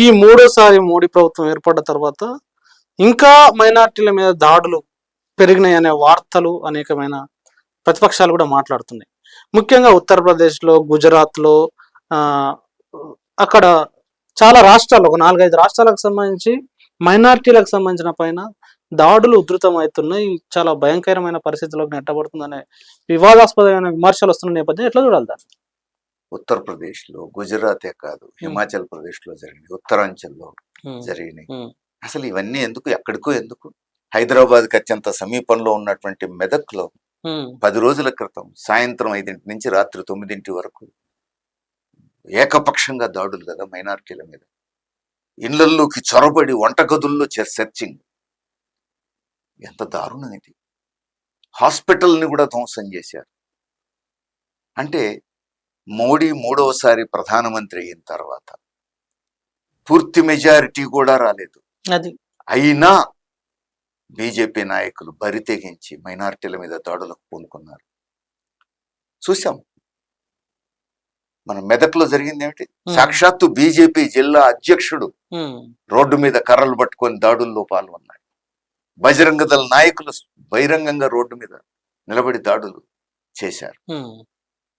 ఈ మూడోసారి మోడీ ప్రభుత్వం ఏర్పడ్డ తర్వాత ఇంకా మైనార్టీల మీద దాడులు పెరిగినాయి అనే వార్తలు అనేకమైన ప్రతిపక్షాలు కూడా మాట్లాడుతున్నాయి. ముఖ్యంగా ఉత్తరప్రదేశ్లో గుజరాత్లో ఆ, అక్కడ చాలా రాష్ట్రాలు ఒక నాలుగైదు రాష్ట్రాలకు సంబంధించి మైనార్టీలకు సంబంధించిన పైన దాడులు ఉధృతం అవుతున్నాయి చాలా భయంకరమైన పరిస్థితుల్లోకి నెట్టబడుతుందనే వివాదాస్పదమైన విమర్శలు వస్తున్న నేపథ్యం ఎట్లా చూడాలి దాన్ని? ఉత్తరప్రదేశ్లో గుజరాతే కాదు హిమాచల్ ప్రదేశ్లో జరిగినాయి ఉత్తరాంచల్లో జరిగినాయి. అసలు ఇవన్నీ ఎందుకు ఎక్కడికో ఎందుకు? హైదరాబాద్కి అత్యంత సమీపంలో ఉన్నటువంటి మెదక్లో ఉమ్, పది రోజుల క్రితం సాయంత్రం ఐదింటి నుంచి రాత్రి తొమ్మిదింటి వరకు ఏకపక్షంగా దాడులు కదా మైనారిటీల మీద. ఇళ్ళల్లోకి చొరబడి వంటగదుల్లో సెర్చింగ్. ఎంత దారుణం ఇది. హాస్పిటల్ని కూడా ధ్వంసం చేశారు. అంటే మోడీ మూడవసారి ప్రధానమంత్రి అయిన తర్వాత పూర్తి మెజారిటీ కూడా రాలేదు. అది. అయినా బీజేపీ నాయకులు బరి తెగించి మైనారిటీల మీద దాడులకు పూనుకున్నారు. చూసాం మన మెదక్లో జరిగింది ఏమిటి. సాక్షాత్తు బీజేపీ జిల్లా అధ్యక్షుడు రోడ్డు మీద కర్రలు పట్టుకొని దాడుల్లో పాల్గొన్నాడు. బజరంగ దళ నాయకులు బహిరంగంగా రోడ్డు మీద నిలబడి దాడులు చేశారు.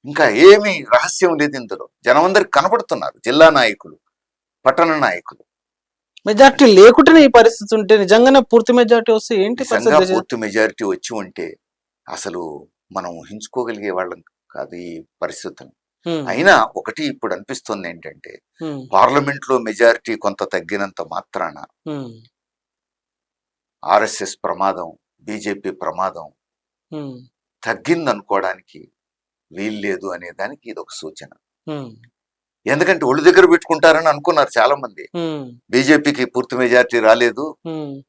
ఇంకా ఏమీ రహస్యం లేదు ఇందులో. జనమందరికి కనబడుతున్నారు జిల్లా నాయకులు పట్టణ నాయకులు. మెజార్టీ లేకుంటేనే ఈ పరిస్థితి ఉంటే నిజంగానే పూర్తి మెజార్టీ వస్తే ఏంటి పూర్తి మెజారిటీ వచ్చి ఉంటే అసలు మనం ఊహించుకోగలిగే వాళ్ళం కాదు ఈ పరిస్థితులు. అయినా ఒకటి ఇప్పుడు అనిపిస్తుంది ఏంటంటే పార్లమెంట్లో మెజారిటీ కొంత తగ్గినంత మాత్రాన ఆర్ఎస్ఎస్ ప్రమాదం బీజేపీ ప్రమాదం ఉమ్, అనుకోవడానికి వీల్లేదు అనే దానికి ఇది ఒక సూచన ఎందుకంటే ఒళ్ళు దగ్గర పెట్టుకుంటారని అనుకున్నారు చాలా మంది బీజేపీకి పూర్తి మెజారిటీ రాలేదు.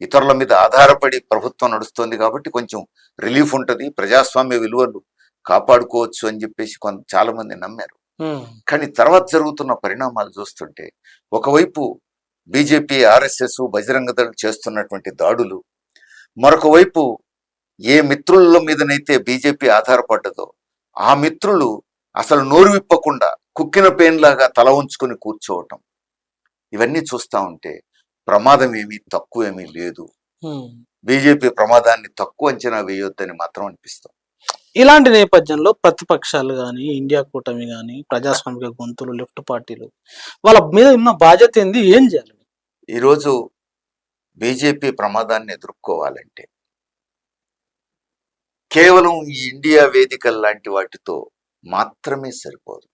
ఇతరుల మీద ఆధారపడి ప్రభుత్వం నడుస్తోంది కాబట్టి కొంచెం రిలీఫ్ ఉంటది. ప్రజాస్వామ్య విలువలు కాపాడుకోవచ్చు అని చెప్పేసి కొంత చాలా మంది నమ్మారు కానీ తర్వాత జరుగుతున్న పరిణామాలు చూస్తుంటే ఒకవైపు బీజేపీ ఆర్ఎస్ఎస్ బజరంగ దళ్ చేస్తున్నటువంటి దాడులు మరొక వైపు ఏ మిత్రుల మీదనైతే బీజేపీ ఆధారపడ్డదో ఆ మిత్రులు అసలు నోరు విప్పకుండా కుక్కిన పేన్లాగా తల ఉంచుకొని కూర్చోవటం. ఇవన్నీ చూస్తా ఉంటే ప్రమాదం ఏమీ తక్కువ ఏమీ లేదు. బీజేపీ ప్రమాదాన్ని తక్కువ అంచనా వేయొద్దని మాత్రం అనిపిస్తాం. ఇలాంటి నేపథ్యంలో ప్రతిపక్షాలు కానీ ఇండియా కూటమి కానీ ప్రజాస్వామిక గొంతులు లెఫ్ట్ పార్టీలు వాళ్ళ మీద ఉన్న బాధ్యత ఏంది? ఏం చేయాలి? ఈరోజు బీజేపీ ప్రమాదాన్ని ఎదుర్కోవాలంటే కేవలం ఈ ఇండియా వేదిక లాంటి వాటితో మాత్రమే సరిపోదు.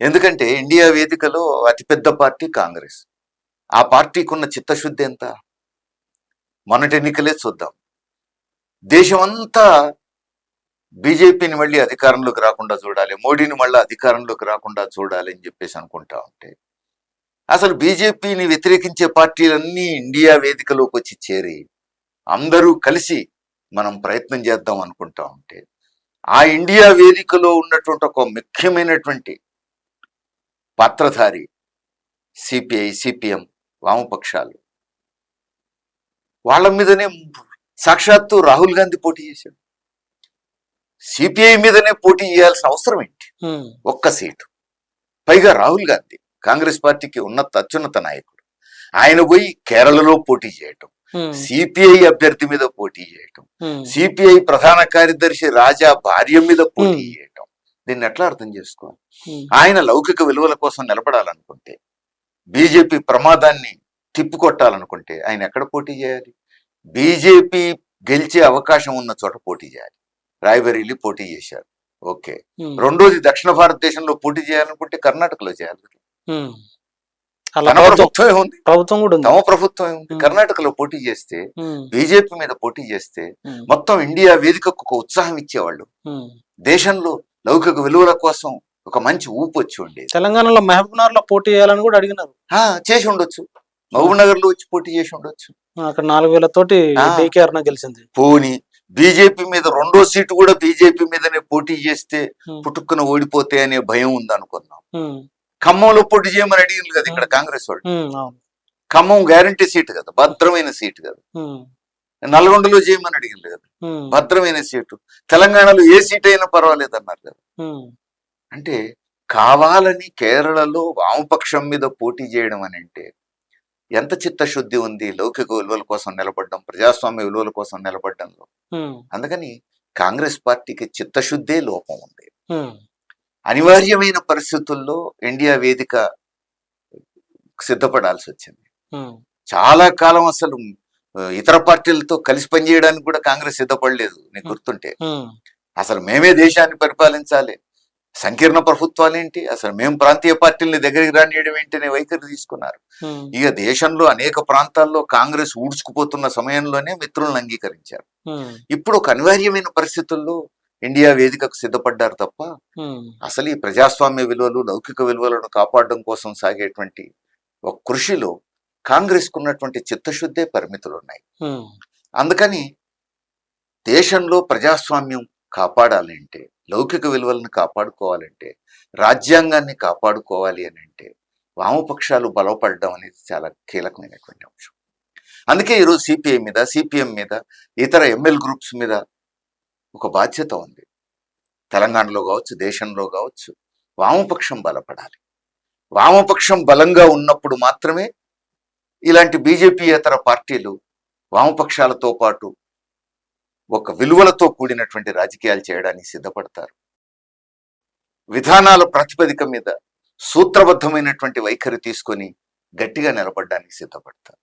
ఎందుకంటే ఇండియా వేదికలో అతిపెద్ద పార్టీ కాంగ్రెస్. ఆ పార్టీకి ఉన్న చిత్తశుద్ధి ఎంత? మొన్నటి ఎన్నికలే చూద్దాం. దేశమంతా బీజేపీని మళ్ళీ అధికారంలోకి రాకుండా చూడాలి మోడీని మళ్ళీ అధికారంలోకి రాకుండా చూడాలి అని చెప్పేసి అనుకుంటా ఉంటే అసలు బీజేపీని వ్యతిరేకించే పార్టీలన్నీ ఇండియా వేదికలోకి వచ్చి చేరి అందరూ కలిసి మనం ప్రయత్నం చేద్దాం అనుకుంటా ఉంటే ఆ ఇండియా వేదికలో ఉన్నటువంటి ఒక ముఖ్యమైనటువంటి పాత్రధారి సిపిఐ సిపిఎం వామపక్షాలు. వాళ్ళ మీదనే సాక్షాత్తు రాహుల్ గాంధీ పోటీ చేశాడు. సిపిఐ మీదనే పోటీ చేయాల్సిన అవసరం ఏంటి? ఒక్క సీటు. పైగా రాహుల్ గాంధీ కాంగ్రెస్ పార్టీకి ఉన్నత అత్యున్నత నాయకుడు. ఆయన పోయి కేరళలో పోటీ చేయటం. సిపిఐ అభ్యర్థి మీద పోటీ చేయటం. సిపిఐ ప్రధాన కార్యదర్శి రాజా భార్య మీద పోటీ. చేయటం. దీన్ని ఎట్లా అర్థం చేసుకోవాలి? ఆయన లౌకిక విలువల కోసం నిలబడాలనుకుంటే బీజేపీ ప్రమాదాన్ని తిప్పికొట్టాలనుకుంటే ఆయన ఎక్కడ పోటీ చేయాలి? బీజేపీ గెలిచే అవకాశం ఉన్న చోట పోటీ చేయాలి. రాయబరేలీ పోటీ చేశారు. ఓకే. రెండోది దక్షిణ భారతదేశంలో పోటీ చేయాలనుకుంటే కర్ణాటకలో చేయాలి ప్రభుత్వం ప్రభుత్వం కూడా తమ Hmm. కర్ణాటకలో పోటీ చేస్తే బీజేపీ మీద పోటీ చేస్తే మొత్తం ఇండియా వేదికకు ఒక ఉత్సాహం ఇచ్చేవాళ్ళు. దేశంలో లౌకిక విలువల కోసం ఒక మంచి ఊపు వచ్చి ఉండేది. తెలంగాణలో మహబూబ్నగర్లో పోటీ చేయాలని కూడా అడిగినారు. చేసి ఉండొచ్చు. మహబూబ్ నగర్లో వచ్చి పోటీ చేసి ఉండొచ్చు. అక్కడ నాలుగు వేల తోటి. డీకేఆర్ గెలిచింది. పోని బీజేపీ మీద రెండో సీటు కూడా బీజేపీ మీదనే పోటీ చేస్తే పుట్టుక్కున ఓడిపోతే అనే భయం ఉంది అనుకున్నాం ఉమ్, ఖమ్మంలో పోటీ చేయమని అడిగింది కదా ఇక్కడ. కాంగ్రెస్ వాళ్ళు. ఖమ్మం గ్యారంటీ సీటు కదా భద్రమైన సీటు కదా. నల్గొండలో చేయమని అడిగింది కదా. భద్రమైన సీటు తెలంగాణలో ఏ సీట్ అయినా పర్వాలేదు అన్నారు కదా. అంటే కావాలని కేరళలో వామపక్షం మీద పోటీ చేయడం అని అంటే ఎంత చిత్తశుద్ధి ఉంది లౌకిక విలువల కోసం నిలబడడం ప్రజాస్వామ్య విలువల కోసం నిలబడడంలో. అందుకని కాంగ్రెస్ పార్టీకి చిత్తశుద్ధే లోపం ఉంది. అనివార్యమైన పరిస్థితుల్లో ఇండియా వేదిక సిద్ధపడాల్సి వచ్చింది. చాలా కాలం అసలు ఇతర పార్టీలతో కలిసి పనిచేయడానికి కూడా కాంగ్రెస్ సిద్ధపడలేదు నీకు గుర్తుంటే. అసలు మేమే దేశాన్ని పరిపాలించాలి. సంకీర్ణ ప్రభుత్వాలేంటి అసలు మేము ప్రాంతీయ పార్టీల్ని దగ్గరికి రానియడం ఏంటి అనే వైఖరి తీసుకున్నారు. ఇక దేశంలో అనేక ప్రాంతాల్లో కాంగ్రెస్ ఊడ్చుకుపోతున్న సమయంలోనే మిత్రులను అంగీకరించారు. ఇప్పుడు ఒక అనివార్యమైన పరిస్థితుల్లో ఇండియా వేదికకు సిద్ధపడ్డారు తప్ప అసలు ఈ ప్రజాస్వామ్య విలువలు లౌకిక విలువలను కాపాడడం కోసం సాగేటువంటి ఒక కృషిలో కాంగ్రెస్ ఉన్నటువంటి చిత్తశుద్ధే పరిమితులు ఉన్నాయి అందుకని దేశంలో ప్రజాస్వామ్యం కాపాడాలి అంటే లౌకిక విలువలను కాపాడుకోవాలంటే రాజ్యాంగాన్ని కాపాడుకోవాలి అని అంటే వామపక్షాలు బలపడడం అనేది చాలా కీలకమైనటువంటి అంశం. అందుకే ఈరోజు సిపిఐ మీద సిపిఎం మీద ఇతర ఎంఎల్ గ్రూప్స్ మీద ఒక బాధ్యత ఉంది. తెలంగాణలో కావచ్చు దేశంలో కావచ్చు వామపక్షం బలపడాలి. వామపక్షం బలంగా ఉన్నప్పుడు మాత్రమే ఇలాంటి బీజేపీయేతర పార్టీలు వామపక్షాలతో పాటు ఒక విలువలతో కూడినటువంటి రాజకీయాలు చేయడానికి సిద్ధపడతారు. విధానాల ప్రాతిపదిక మీద సూత్రబద్ధమైనటువంటి వైఖరి తీసుకొని గట్టిగా నిలబడడానికి సిద్ధపడతారు.